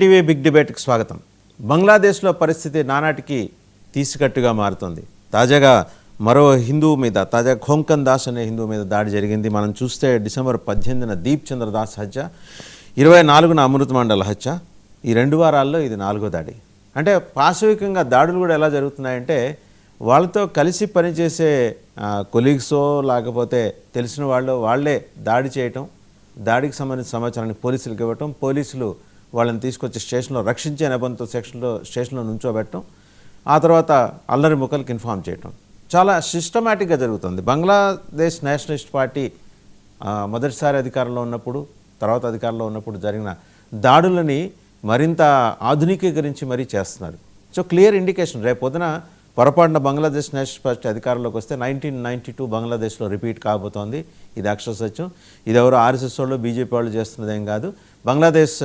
TV big డిబేట్కి స్వాగతం. బంగ్లాదేశ్లో పరిస్థితి నానాటికి తీసికట్టుగా మారుతుంది. తాజాగా మరో హిందువు మీద తాజా ఖోంకన్ దాస్ అనే హిందువు మీద దాడి జరిగింది. మనం చూస్తే డిసెంబర్ పద్దెనిమిదిన దీప్ చంద్ర దాస్ హత్య ఇరవై నాలుగున అమృత మండల హత్య ఈ రెండు వారాల్లో ఇది నాలుగో దాడి. అంటే పాశవికంగా దాడులు కూడా ఎలా జరుగుతున్నాయంటే వాళ్ళతో కలిసి పనిచేసే కొలీగ్సో లేకపోతే తెలిసిన వాళ్ళు వాళ్ళే దాడి చేయటం దాడికి సంబంధించిన సమాచారాన్ని పోలీసులకు ఇవ్వటం పోలీసులు వాళ్ళని తీసుకొచ్చి స్టేషన్లో రక్షించే నెపంతో సెక్షన్లో స్టేషన్లో నుంచోబెట్టడం ఆ తర్వాత అల్లరి ముక్కలకి ఇన్ఫామ్ చేయటం. చాలా సిస్టమేటిక్గా జరుగుతుంది. బంగ్లాదేశ్ నేషనలిస్ట్ పార్టీ మొదటిసారి అధికారంలో ఉన్నప్పుడు తర్వాత అధికారంలో ఉన్నప్పుడు జరిగిన దాడులని మరింత ఆధునికీకరించి మరీ చేస్తున్నారు. సో క్లియర్ ఇండికేషన్ రేపు పొద్దున పొరపాటున బంగ్లాదేశ్ నేషనల్ పార్టీ అధికారంలోకి వస్తే నైన్టీన్ నైన్టీ టూ బంగ్లాదేశ్లో రిపీట్ కాబోతోంది. ఇది అక్షర సత్యం. ఇది ఎవరు ఆర్ఎస్ఎస్ వాళ్ళు బీజేపీ వాళ్ళు చేస్తున్నదేం కాదు. బంగ్లాదేశ్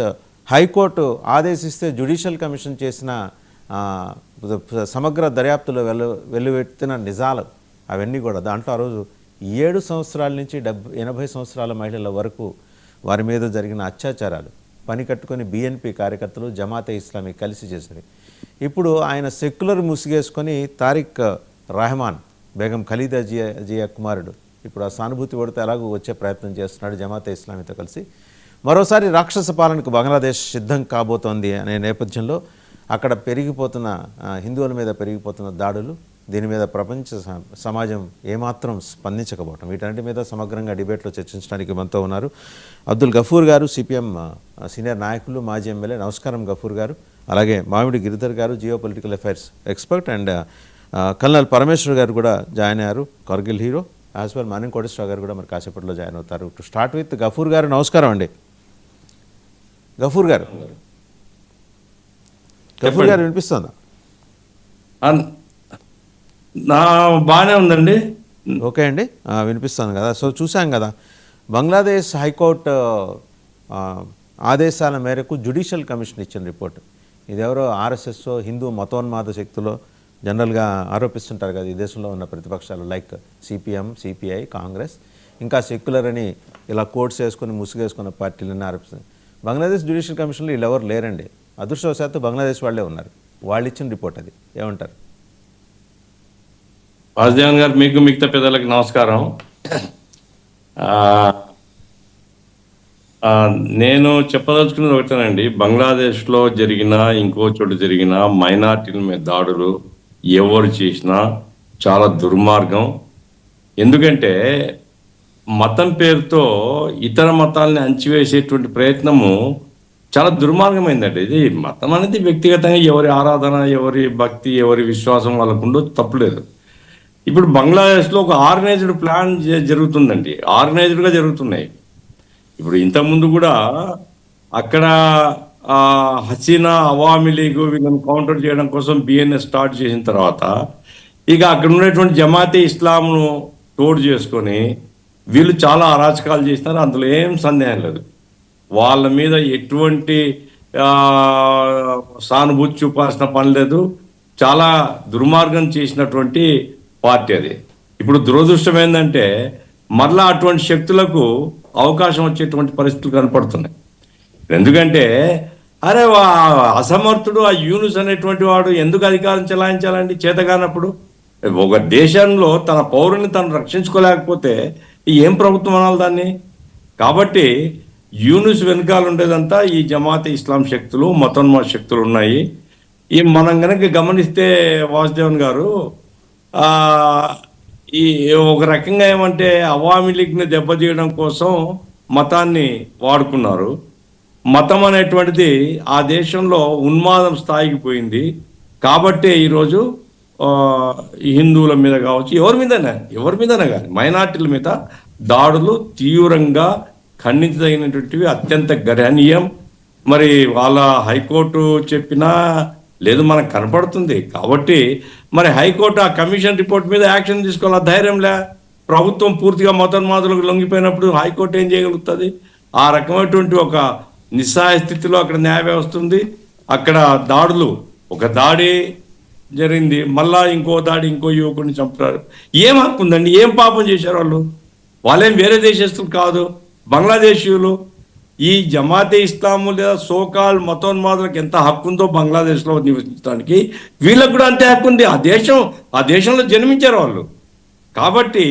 హైకోర్టు ఆదేశిస్తే జ్యుడిషియల్ కమిషన్ చేసిన సమగ్ర దర్యాప్తులో వెలు వెల్లువెత్తిన నిజాలు అవన్నీ కూడా దాంట్లో ఆ రోజు ఏడు సంవత్సరాల నుంచి డెబ్బై ఎనభై సంవత్సరాల మహిళల వరకు వారి మీద జరిగిన అత్యాచారాలు పని కట్టుకొని బీఎన్పీ కార్యకర్తలు జమాతే ఇస్లామీ కలిసి చేసినవి. ఇప్పుడు ఆయన సెక్యులర్ ముసిగేసుకొని తారిక్ రెహమాన్ బేగం ఖలీదా జియా జియా కుమారుడు ఇప్పుడు ఆ సానుభూతి పడితే ఎలాగో వచ్చే ప్రయత్నం చేస్తున్నాడు జమాతే ఇస్లామీతో కలిసి. మరోసారి రాక్షస పాలనకు బంగ్లాదేశ్ సిద్ధం కాబోతోంది అనే నేపథ్యంలో అక్కడ పెరిగిపోతున్న హిందువుల మీద పెరిగిపోతున్న దాడులు దీని మీద ప్రపంచ స- సమాజం ఏమాత్రం స్పందించకపోవటం వీటన్నిటి మీద సమగ్రంగా డిబేట్లో చర్చించడానికి మనతో ఉన్నారు అబ్దుల్ గఫూర్ గారు సిపిఎం సీనియర్ నాయకులు మాజీ ఎమ్మెల్యే నమస్కారం గఫూర్ గారు అలాగే Mamidi Giridhar garu geopolitical affairs expert and colonel Parameshwar garu కూడా జాయిన్ అయ్యారు కార్గిల్ హీరో యాజ్ వెల్ మానింగ్ కోటేశ్వర గారు కూడా మరి కాసేపట్లో జాయిన్ అవుతారు. టు స్టార్ట్ విత్ గఫూర్ గారు నమస్కారం అండి. గఫూర్ గారు. గఫూర్ గారు వినిపిస్తుందా? బాగానే ఉందండి. ఓకే అండి. వినిపిస్తాను కదా. సో చూసాం కదా. బంగ్లాదేశ్ హైకోర్టు ఆదేశాల మేరకు జ్యుడిషియల్ కమిషన్ ఇచ్చిన రిపోర్ట్. ఇదెవరో ఆర్ఎస్ఎస్ హిందూ మతోన్మాద శక్తులు జనరల్గా ఆరోపిస్తుంటారు కదా ఈ దేశంలో ఉన్న ప్రతిపక్షాలు లైక్ సిపిఎం సిపిఐ కాంగ్రెస్. ఇంకా సెక్యులర్ అని ఇలా కోర్ట్స్ వేసుకొని ముసుగేసుకున్న పార్టీలన్నీ ఆరోపిస్తుంది బంగ్లాదేశ్ జ్యుడిషియల్ కమిషన్లో వీళ్ళు ఎవరు లేరండి. అదృష్టవశాత్తు బంగ్లాదేశ్ వాళ్ళే ఉన్నారు. వాళ్ళు ఇచ్చిన రిపోర్ట్ అది. ఏమంటారు? వాసుదేవన్ గారు మీకు మిగతా పెద్దలకు నమస్కారం. నేను చెప్పదలుచుకున్నది ఒకటేనండి. బంగ్లాదేశ్లో జరిగిన ఇంకో చోటు జరిగిన మైనార్టీల మీద దాడులు ఎవరు చేసినా చాలా దుర్మార్గం. ఎందుకంటే మతం పేరుతో ఇతర మతాలని అంచివేసేటువంటి ప్రయత్నము చాలా దుర్మార్గమైందండి. ఇది మతం అనేది వ్యక్తిగతంగా ఎవరి ఆరాధన ఎవరి భక్తి ఎవరి విశ్వాసం వాళ్ళకు ఉండదు తప్పులేదు ఇప్పుడు బంగ్లాదేశ్లో ఒక ఆర్గనైజ్డ్ ప్లాన్ జరుగుతుందండి. ఆర్గనైజ్డ్గా జరుగుతున్నాయి. ఇప్పుడు ఇంతకుముందు కూడా అక్కడ హసీనా అవామీ లీగ్ వీళ్ళని కౌంటర్ చేయడం కోసం బిఎన్ఎస్ స్టార్ట్ చేసిన తర్వాత ఇక అక్కడ ఉన్నటువంటి జమాతే ఇస్లాంను తోడు చేసుకొని వీళ్ళు చాలా అరాచకాలు చేసినారు అందులో ఏం సందేహం లేదు. వాళ్ళ మీద ఎటువంటి సానుభూతి చూపాల్సిన పని లేదు. చాలా దుర్మార్గం చేసినటువంటి పార్టీ అది. ఇప్పుడు దురదృష్టం ఏంటంటే మరలా అటువంటి శక్తులకు అవకాశం వచ్చేటువంటి పరిస్థితులు కనపడుతున్నాయి. ఎందుకంటే అరే వా అసమర్థుడు ఆ యూనుస్ అనేటువంటి వాడు ఎందుకు అధికారం చెలాయించాలండి చేతగానప్పుడు? ఒక దేశంలో తన పౌరుని తను రక్షించుకోలేకపోతే ఏం ప్రభుత్వం అనాలి దాన్ని? కాబట్టి యూనుస్ వెనకాల ఉండేదంతా ఈ జమాత్ ఇస్లాం శక్తులు మతోన్మాద శక్తులు ఉన్నాయి. ఈ మనం కనుక గమనిస్తే వాసుదేవన్ గారు ఈ ఒక రకంగా ఏమంటే అవామీ లీగ్ని దెబ్బతీయడం కోసం మతాన్ని వాడుకున్నారు. మతం అనేటువంటిది ఆ దేశంలో ఉన్మాదం స్థాయికి పోయింది. కాబట్టే ఈరోజు హిందువుల మీద కావచ్చు ఎవరి మీదైనా ఎవరి మీదైనా కానీ మైనార్టీల మీద దాడులు తీవ్రంగా ఖండించదగినటువంటివి అత్యంత గణనీయం. మరి వాళ్ళ హైకోర్టు చెప్పినా లేదు మనకు కనపడుతుంది. కాబట్టి మరి హైకోర్టు ఆ కమిషన్ రిపోర్ట్ మీద యాక్షన్ తీసుకోవాలి? ధైర్యం లే. ప్రభుత్వం పూర్తిగా మతోన్మాదులకు లొంగిపోయినప్పుడు హైకోర్టు ఏం చేయగలుగుతుంది? ఆ రకమైనటువంటి ఒక నిస్సహాయ స్థితిలో అక్కడ న్యాయ వ్యవస్థ ఉంది. అక్కడ దాడులు ఒక దాడి జరిగింది. మళ్ళా ఇంకో దాడి ఇంకో యువకుడిని చంపుతారు. ఏం హక్కు ఉందండి? ఏం పాపం చేశారు వాళ్ళు? వాళ్ళేం వేరే దేశస్తులు కాదు. బంగ్లాదేశీయులు. ఈ జమాతే ఇస్లాము లేదా సోకాల్ మతోన్మాదులకు ఎంత హక్కు ఉందో బంగ్లాదేశ్లో నివసించడానికి వీళ్ళకు కూడా అంతే హక్కు ఉంది. ఆ దేశం ఆ దేశంలో జన్మించారు వాళ్ళు. కాబట్టి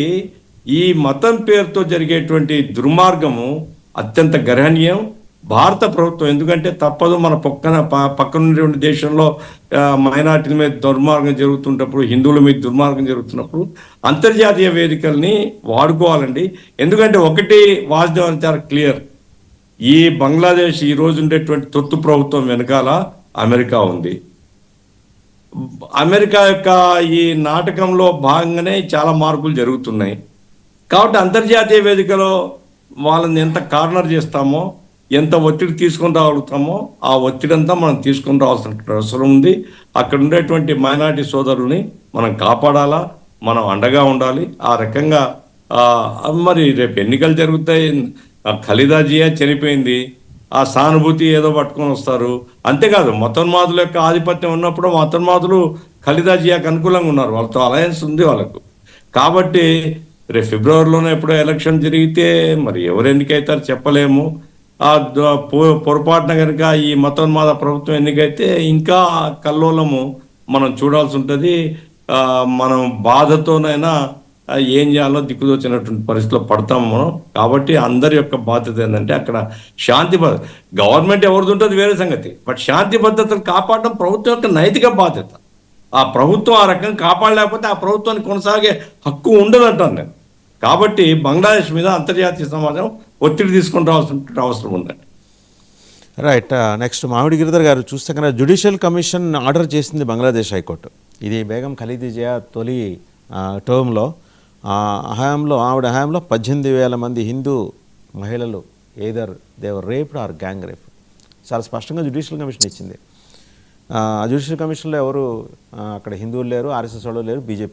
ఈ మతం పేరుతో జరిగేటువంటి దుర్మార్గము అత్యంత గర్హనీయం. భారత ప్రభుత్వం ఎందుకంటే తప్పదు మన పక్కన ప- దేశంలో మైనార్టీల మీద దుర్మార్గం జరుగుతున్నప్పుడు హిందువుల మీద దుర్మార్గం జరుగుతున్నప్పుడు అంతర్జాతీయ వేదికల్ని వాడుకోవాలండి. ఎందుకంటే ఒకటి వాస్తవం చాలా క్లియర్. ఈ బంగ్లాదేశ్ ఈ రోజు ఉండేటువంటి తొత్తు ప్రభుత్వం వెనకాల అమెరికా ఉంది. అమెరికా యొక్క ఈ నాటకంలో భాగంగానే చాలా మార్పులు జరుగుతున్నాయి. కాబట్టి అంతర్జాతీయ వేదికలో వాళ్ళని ఎంత కార్నర్ చేస్తామో ఎంత ఒత్తిడి తీసుకొని రాగలుగుతామో ఆ ఒత్తిడి అంతా మనం తీసుకొని రావాల్సిన అవసరం ఉంది. అక్కడ ఉండేటువంటి మైనారిటీ సోదరుల్ని మనం కాపాడాలా? మనం అండగా ఉండాలి. ఆ రకంగా మరి రేపు ఎన్నికలు జరుగుతాయి. ఖలీదాజియా చనిపోయింది. ఆ సానుభూతి ఏదో పట్టుకొని వస్తారు. అంతేకాదు మతోన్మాదుల యొక్క ఆధిపత్యం ఉన్నప్పుడు మతోన్మాదులు ఖలీదాజియాకు అనుకూలంగా ఉన్నారు. వాళ్ళతో అలయన్స్ ఉంది వాళ్ళకు. కాబట్టి రేపు ఫిబ్రవరిలోనే ఎప్పుడో ఎలక్షన్ జరిగితే మరి ఎవరు ఎన్నికైతారు చెప్పలేము. పొరపాటున కనుక ఈ మతోన్మాద ప్రభుత్వం ఎన్నికైతే ఇంకా కల్లోలము మనం చూడాల్సి ఉంటుంది. మనం బాధతోనైనా ఏం చేయాలో దిక్కుదోచినటువంటి పరిస్థితిలో పడతాం మనం. కాబట్టి అందరి యొక్క బాధ్యత ఏంటంటే అక్కడ శాంతి భద్ర గవర్నమెంట్ ఎవరిది ఉంటుంది వేరే సంగతి. బట్ శాంతి భద్రతలు కాపాడడం ప్రభుత్వం యొక్క నైతిక బాధ్యత. ఆ ప్రభుత్వం ఆ రకంగా కాపాడలేకపోతే ఆ ప్రభుత్వాన్ని కొనసాగే హక్కు ఉండదు అంటాను నేను. కాబట్టి బంగ్లాదేశ్ మీద అంతర్జాతీయ సమాజం ఒత్తిడి తీసుకుని రావాల్సిన అవసరం ఉందండి రైట్ నెక్స్ట్ మామిడి గిరిధర్ గారు చూస్తే కనుక జ్యుడిషియల్ కమిషన్ ఆర్డర్ చేసింది బంగ్లాదేశ్ హైకోర్టు. ఇది బేగం ఖలీదీ జయా తొలి టర్మ్లో హయాంలో ఆవిడ హయాంలో పద్దెనిమిది వేల మంది హిందూ మహిళలు either they were raped are gang rape చాలా స్పష్టంగా జ్యుడిషియల్ కమిషన్ ఇచ్చింది. జ్యుడిషియల్ కమిషన్లో ఎవరు అక్కడ హిందువులు లేరు ఆర్ఎస్ఎస్ వాళ్ళు లేరు బీజేపీ